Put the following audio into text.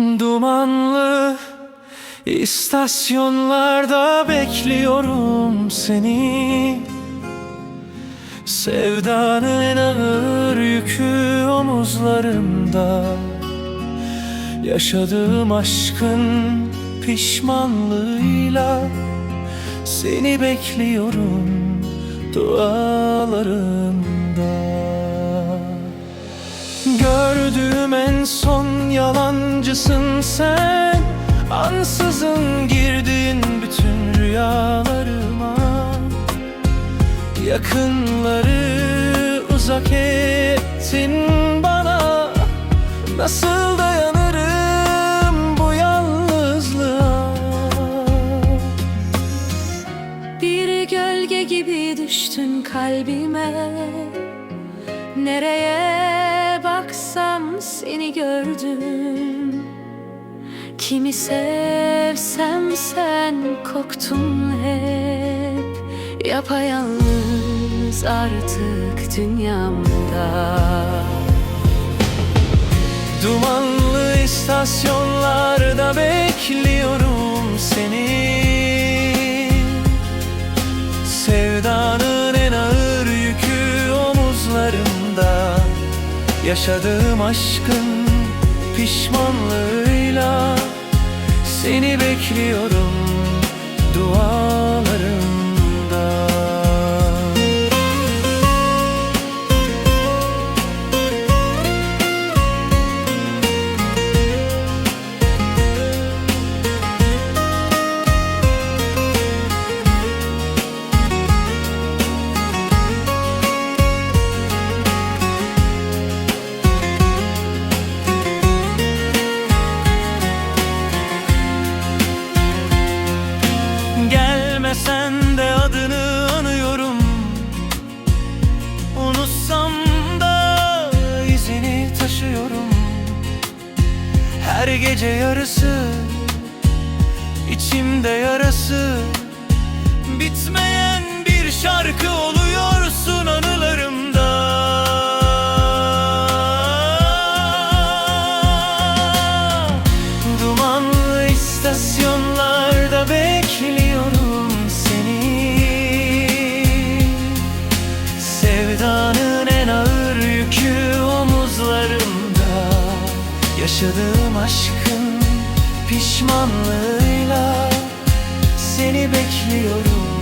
Dumanlı istasyonlarda bekliyorum seni. Sevdanın ağır yükü omuzlarımda. Yaşadığım aşkın pişmanlığıyla Seni bekliyorum dualarımda Gördüğüm yalancısın sen Ansızın girdin bütün rüyalarıma. Yakınları uzak ettin bana. Nasıl dayanırım bu yalnızlığa? Bir gölge gibi düştün kalbime. Nereye baksam seni gördüm Kimi sevsem sen koktun hep. Yapayalnız artık dünyamda. Dumanlı istasyonlarda bekliyorum seni. Sevdanın en ağır yükü omuzlarımda. Yaşadığım aşkın pişmanlığıyla Seni bekliyorum Her gece yarısı içimde yarası. Bitmeyen Yaşadığım aşkın pişmanlığıyla Seni bekliyorum